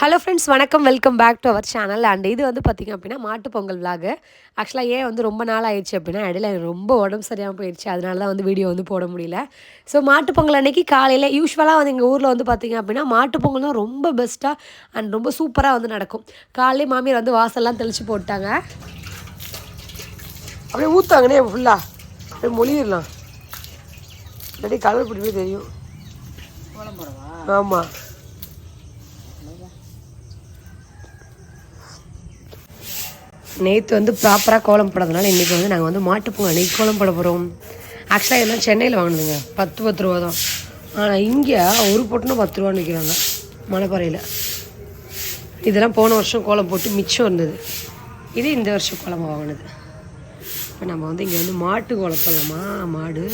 Hello friends வணக்கம். Welcome back to our channel and இது வந்து பார்த்திங்க அப்படின்னா மாட்டுப் பொங்கல் vlog. ஆக்சுவலாக ஏன் வந்து ரொம்ப நாள் ஆயிடுச்சு அப்படின்னா இடையில ரொம்ப உடம்பு சரியாமல் போயிடுச்சு அதனால தான் வந்து வீடியோ வந்து போட முடியல. ஸோ மாட்டுப் பொங்கல் அன்னைக்கு காலையில் யூஸ்வலாக வந்து எங்கள் ஊரில் வந்து பார்த்திங்க அப்படின்னா மாட்டுப் பொங்கல் தான் ரொம்ப பெஸ்ட்டாக அண்ட் ரொம்ப சூப்பராக வந்து நடக்கும். காலையிலே மாமியார் வந்து வாசல்லாம் தெளித்து போட்டாங்க. அப்படியே ஊத்தாங்கண்ணே ஃபுல்லாக அப்படியே மொழியிடலாம். இல்லாட்டி கலர் பிடிப்பே தெரியும். ஆமாம் நேற்று வந்து ப்ராப்பராக கோலம் போடாதனால இன்றைக்கி வந்து நாங்கள் வந்து மாட்டுப் பொங்கல் அன்னைக்கு கோலம் போட போகிறோம் ஆக்சுவலாக இதெல்லாம் சென்னையில் வாங்கினதுங்க. பத்து பத்து ரூபா தான். ஆனால் இங்கே ஒரு பொட்டுனா பத்து ரூபான்னு விற்கிறாங்க மலைப்பாறையில். இதெல்லாம் போன வருஷம் கோலம் போட்டு மிச்சம் இருந்தது. இது இந்த வருஷம் கோலம் வாங்கினது. இப்போ நம்ம வந்து இங்கே வந்து மாட்டு கோலம் போடலாமா? மாடு.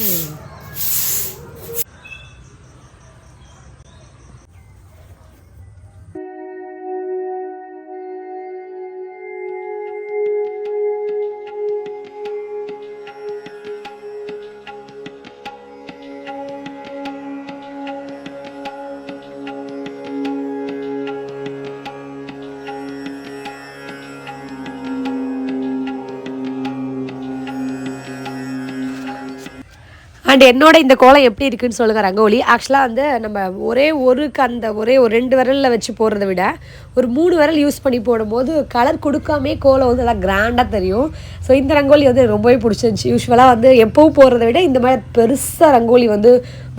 அண்ட் என்னோட இந்த கோலம் எப்படி இருக்குன்னு சொல்லுங்க ரங்கோலி. ஆக்சுவலாக வந்து நம்ம ஒரே ஒருக்கு அந்த ஒரே ஒரு ரெண்டு விரலில் வச்சு போடுறத விட ஒரு மூணு விரல் யூஸ் பண்ணி போடும்போது கலர் கொடுக்காமே கோலம் வந்து நல்லா கிராண்டாக தெரியும். ஸோ இந்த ரங்கோலி வந்து ரொம்பவே பிடிச்சிருந்துச்சி. யூஸ்வலாக வந்து எப்பவும் போடுறத விட இந்த மாதிரி பெருசாக ரங்கோலி வந்து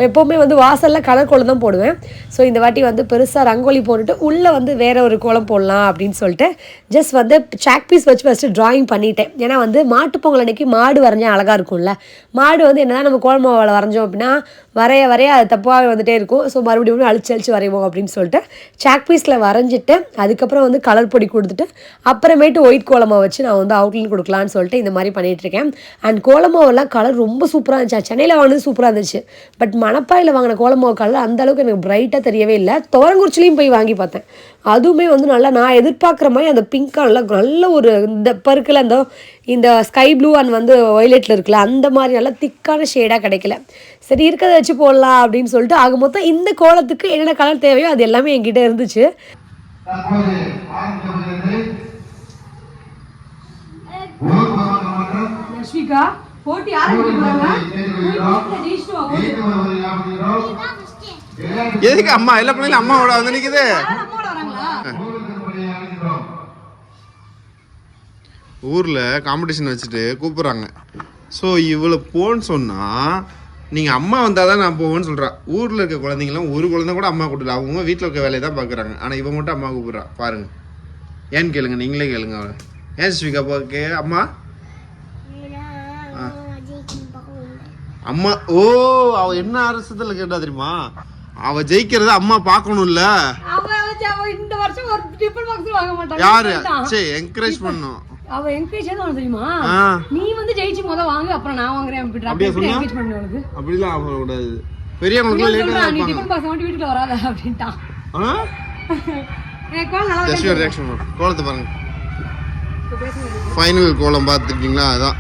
எப்போவுமே வந்து வாசலில் கலர் கோலம் தான் போடுவேன். ஸோ இந்த வாட்டி வந்து பெருசாக ரங்கோலி போட்டுட்டு உள்ளே வந்து வேறு ஒரு கோலம் போடலாம் அப்படின்னு சொல்லிட்டு ஜஸ்ட் வந்து சாக் பீஸ் வச்சு ஃபஸ்ட்டு ட்ராயிங் பண்ணிட்டேன். ஏன்னா வந்து மாட்டுப் பொங்கல் அன்னைக்கு மாடு வரைஞ்சா அழகாக இருக்கும்ல. மாடு வந்து என்னதான் நம்ம கோலமாவில் வரைஞ்சோம் அப்படின்னா வரைய வரைய அது தப்பாகவே வந்துகிட்டே இருக்கும். ஸோ மறுபடியும் அழிச்சு அழிச்சு வரைவோம் அப்படின்னு சொல்லிட்டு சாக் பீஸில் வரைஞ்சிட்டு அதுக்கப்புறம் வந்து கலர் பொடி கொடுத்துட்டு அப்புறமேட்டு ஒயிட் கோலமாக வச்சு நான் வந்து அவுட்லைன் கொடுக்கலான்னு சொல்லிட்டு இந்த மாதிரி பண்ணிகிட்ருக்கேன் இருக்கேன். அண்ட் கோலமாவெல்லாம் கலர் ரொம்ப சூப்பராக இருந்துச்சு. சென்னையில் வாங்கினது சூப்பராக இருந்துச்சு. பட் மணப்பாறையில் வாங்கின கோலமாவு கலர் அந்த அளவுக்கு எனக்கு பிரைட்டாக தெரியவே இல்லை. தோரங்குறிச்சிலையும் போய் வாங்கி பார்த்தேன். அதுவுமே வந்து நல்லா நான் எதிர்பார்க்குற மாதிரி அந்த பிங்க் நல்ல நல்ல ஒரு இந்த பருக்கில் அந்த இந்த ஸ்கை ப்ளூ அண்ட் வந்து ஒய்லெட்டில் இருக்குல்ல அந்த மாதிரி நல்லா திக்கான ஷேடாக கிடைக்கல. சரி இருக்கிறத வச்சு போடலாம் அப்படின்னு சொல்லிட்டு ஆக மொத்தம் இந்த கோலத்துக்கு என்னென்ன கலர் தேவையோ அது எல்லாமே என்கிட்ட இருந்துச்சு. ரஷ்மிகா போட்டி எதுக்கு அம்மா? எல்லா பிள்ளைங்களும் அம்மாவோட வந்து நிக்குது. ஊர்ல காம்படிஷன் வச்சுட்டு கூப்பிடுறாங்க. ஸோ இவ்வளோ போன்னு சொன்னா நீங்க அம்மா வந்தாதான் நான் போவேன்னு சொல்றா. ஊர்ல இருக்க குழந்தைங்களாம் ஒரு குழந்தை கூட அம்மா கூப்பிடல. அவங்க வீட்டில் இருக்க வேலையை தான் பார்க்குறாங்க ஆனா இவ மட்டும் அம்மா கூப்பிடுறா. பாருங்க. ஏன்னு கேளுங்க. நீங்களே கேளுங்க அவளை. ஏன் ஸ்வீகா போக்கே அம்மா. அம்மா ஓ அவ என்ன அரசத்துல கேட்டா தெரியுமா? அவ ஜெயிக்கிறத அம்மா பார்க்கணும்ல. யாரு? சரி என்கரேஜ் பண்ணும் அவ என்கரேஜ் தான் தெரியுமா? நீ வந்து ஜெயிச்சு முத வாங்க அப்புறம் நான் வாங்குறேன் அப்படின்ற அப்படியா? என்கரேஜ் பண்ணு உனக்கு அப்படிலாம் ஆகக்கூடாது பெரியவங்களுக்கு லேட்டாக சொல்றான், நீ டிஃபன் பாக்ஸ் மட்டும் வீட்டுல வராத அப்படின்ட்டான். ஆ? கோலம் நல்லா ஜஸ்ட் ரியாக்ஷன் கோலத்தை பாருங்க. ஃபைனல் கோலம் பார்த்துருக்கீங்களா? அதான்.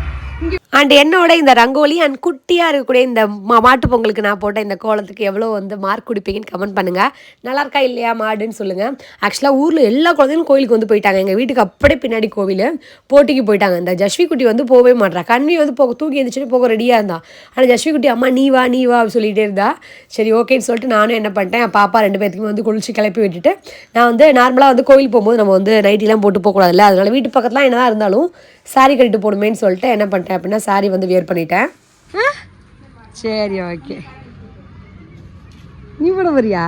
அண்ட் என்னோட இந்த ரங்கோலி அண்ட் குட்டியாக இருக்கக்கூடிய இந்த மா- மாட்டுப் பொங்கலுக்கு நான் போட்ட இந்த கோலத்துக்கு எவ்வளோ வந்து மார்க் கொடுப்பீங்கன்னு கமெண்ட் பண்ணுங்கள் நல்லா இருக்கா இல்லையா மாடுன்னு சொல்லுங்கள் ஆக்சுவலாக ஊரில் எல்லா குழந்தைங்களும் கோயிலுக்கு வந்து போயிட்டாங்க. எங்கள் வீட்டுக்கு அப்படியே பின்னாடி கோவில். போட்டிக்கு போயிட்டாங்க. இந்த ஜஸ்வி குட்டி வந்து போகவே மாட்றா. கண்வி வந்து போக தூக்கி எழுந்துச்சுட்டு போக ரெடியாக இருந்தான் ஆனால் ஜஸ்வி குட்டி அம்மா நீ வா நீ வா சொல்லிகிட்டே இருந்தா. சரி ஓகேன்னு சொல்லிட்டு நானும் என்ன பண்ணிட்டேன். பாப்பா ரெண்டு பேர்த்துக்குமே வந்து குளிச்சு கிளப்பி விட்டுட்டு நான் வந்து நார்மலாக வந்து கோயில் போகும்போது நம்ம வந்து நைட்டிலாம் போட்டு போகக்கூடாதுல்ல. அதனால் வீட்டு பக்கத்துலாம் என்னதான் இருந்தாலும் சாரி கட்டிட்டு போடுமேன்னு சொல்லிட்டு என்ன பண்ணிட்டேன் அப்படின்னா சாரி வந்து வியர் பண்ணிட்டேன். சரி ஓகே நீ போட வரியா?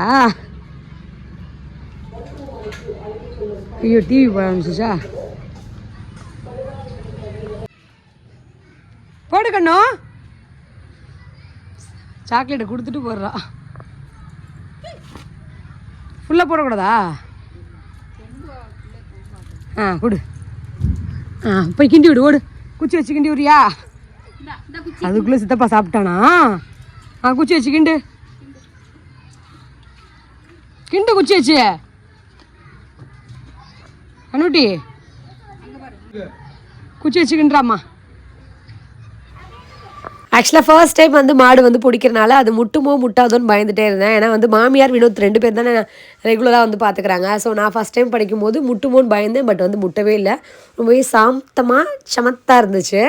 ஐயோ டிவி போட ஆரம்பிச்சிச்சா போடு கண்ணோ. சாக்லேட்டை கொடுத்துட்டு போடுறா. ஃபுல்லாக போடக்கூடாதா? ஆ கொடு. ஆ போய் கிண்டி விடு ஓடு. குச்சி வச்சுக்கிண்டு உரியா? அதுக்குள்ள அதுக்குள்ளே சித்தப்பா சாப்பிட்டானா? ஆ குச்சி வச்சு கிண்டு. கிண்டு குச்சி வச்சு. அனுட்டி. குச்சி வச்சுக்கின்றாம்மா ஆக்சுவலாக ஃபர்ஸ்ட் டைம் வந்து மாடு வந்து பிடிக்கிறனால அது முட்டுமோ முட்டாதோன்னு பயந்துட்டே இருந்தேன். ஏன்னா வந்து மாமியார் வினோத் ரெண்டு பேர் தானே ரெகுலராக வந்து பார்த்துக்கிறாங்க. ஸோ நான் ஃபஸ்ட் டைம் படிக்கும்போது முட்டுமோன்னு பயந்தேன் பட் வந்து முட்டவே இல்லை. ரொம்பவே சாந்தமாக சமத்தாக இருந்துச்சு.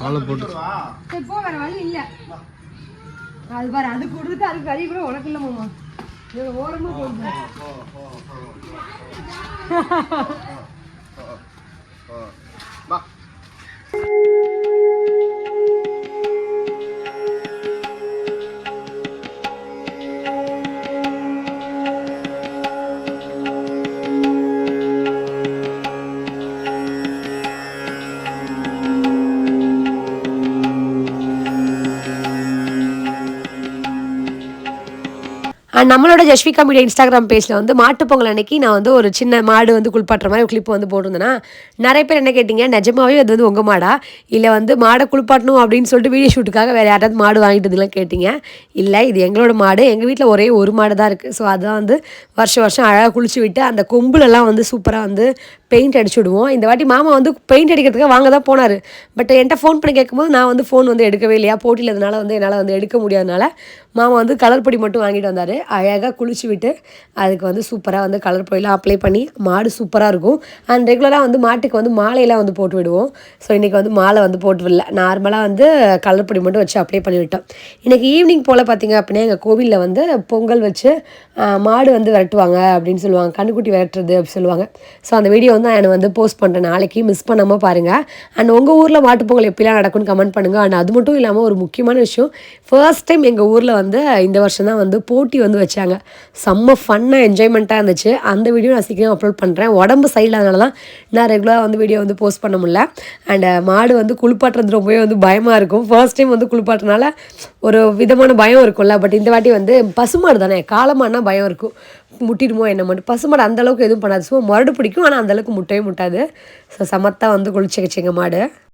காலை போட்டு. போ வேற வழி இல்லை. அது பாரு அது கொடுத்து அதுக்கு கறி கூட உனக்கு இல்லை மாமா. அண்ட் நம்மளோட ஜஸ்விகா மீடியா இன்ஸ்டாகிராம் பேஜில் வந்து மாட்டுப்பொங்கல் அன்னைக்கு நான் வந்து ஒரு சின்ன மாடு வந்து குளிப்பாட்டுற மாதிரி ஒரு கிளிப் வந்து போட்டிருந்தேன்னா நிறைய பேர் என்ன கேட்டிங்க நிஜமாவே அது வந்து உங்கள் மாடா? இல்லை வந்து மாடை குளிப்பாட்டணும் அப்படின்னு சொல்லிட்டு வீடியோ ஷூட்டுக்காக வேறு யாராவது மாடு வாங்கிட்டு இருந்தீங்களா கேட்டிங்க? இல்லை இது எங்களோட மாடு. எங்கள் வீட்டில் ஒரே ஒரு மாடு தான் இருக்குது ஸோ அதான் வந்து வருஷம் வருஷம் அழகாக குளிச்சு விட்டு அந்த கொம்புலெல்லாம் வந்து சூப்பராக வந்து பெயிண்ட் அடிச்சு விடுவோம் இந்த வாட்டி மாமா வந்து பெயிண்ட் அடிக்கிறதுக்காக வாங்க தான் போனார். பட் என்கிட்ட ஃபோன் பண்ணி கேட்கும்போது நான் வந்து ஃபோன் வந்து எடுக்கவே இல்லையா? போட்டியில் இருந்தனால வந்து என்னால் வந்து எடுக்க முடியாதனால மாமா வந்து கலர் பொடி மட்டும் வாங்கிட்டு வந்தார். அழகாக குளிச்சு விட்டு அதுக்கு வந்து சூப்பராக வந்து கலர் பொடியெலாம் அப்ளை பண்ணி மாடு சூப்பராக இருக்கும். அண்ட் ரெகுலராக வந்து மாட்டுக்கு வந்து மாலையெல்லாம் வந்து போட்டு விடுவோம். ஸோ இன்றைக்கி வந்து மாலை வந்து போட்டு விடல. நார்மலாக வந்து கலர் பொடி மட்டும் வச்சு அப்ளை பண்ணி விட்டோம். இன்றைக்கி ஈவினிங் போல் பார்த்திங்க அப்படின்னா எங்கள் கோவிலில் வந்து பொங்கல் வச்சு மாடு வந்து விரட்டுவாங்க அப்படின்னு சொல்லுவாங்க. கண்ணுக்குட்டி விரட்டுறது அப்படி சொல்லுவாங்க. ஸோ அந்த வீடியோ வந்து நான் வந்து போஸ்ட் பண்ணுறேன் நாளைக்கு மிஸ் பண்ணாமல் பாருங்கள் அண்ட் உங்கள் ஊரில் மாட்டுப்பொங்கல் எப்படிலாம் நடக்கும்னு கமெண்ட் பண்ணுங்கள் அண்ட் அது மட்டும் இல்லாமல் ஒரு முக்கியமான விஷயம் ஃபர்ஸ்ட் டைம் எங்கள் ஊரில் வந்து இந்த வருஷம் தான் வந்து போட்டி வந்து வச்சாங்க. செம்ம ஃபன்னாக என்ஜாய்மெண்ட்டாக இருந்துச்சு. அந்த வீடியோ நான் சீக்கிரம் அப்லோட் பண்ணுறேன் உடம்பு சைடில் அதனால தான் நான் ரெகுலராக வந்து வீடியோ வந்து போஸ்ட் பண்ண முடியல. அண்ட் மாடு வந்து குளிப்பாட்டுறது ரொம்பவே வந்து பயமாக இருக்கும். ஃபர்ஸ்ட் டைம் வந்து குளிப்பாட்டுறனால ஒரு விதமான பயம் இருக்கும்ல. பட் இந்த வாட்டி வந்து பசுமாடு தானே? காலமானா பயம் இருக்கும். முட்டிடுமோ என்ன மட்டும் பசுமாடு அந்த அளவுக்கு எதுவும் பண்ணாது. சும்மா முரடு பிடிக்கும் ஆனால் அந்த அளவுக்கு முட்டவே முட்டாது. ஸோ சமத்தாக வந்து குளிச்சு வச்சுங்க மாடு.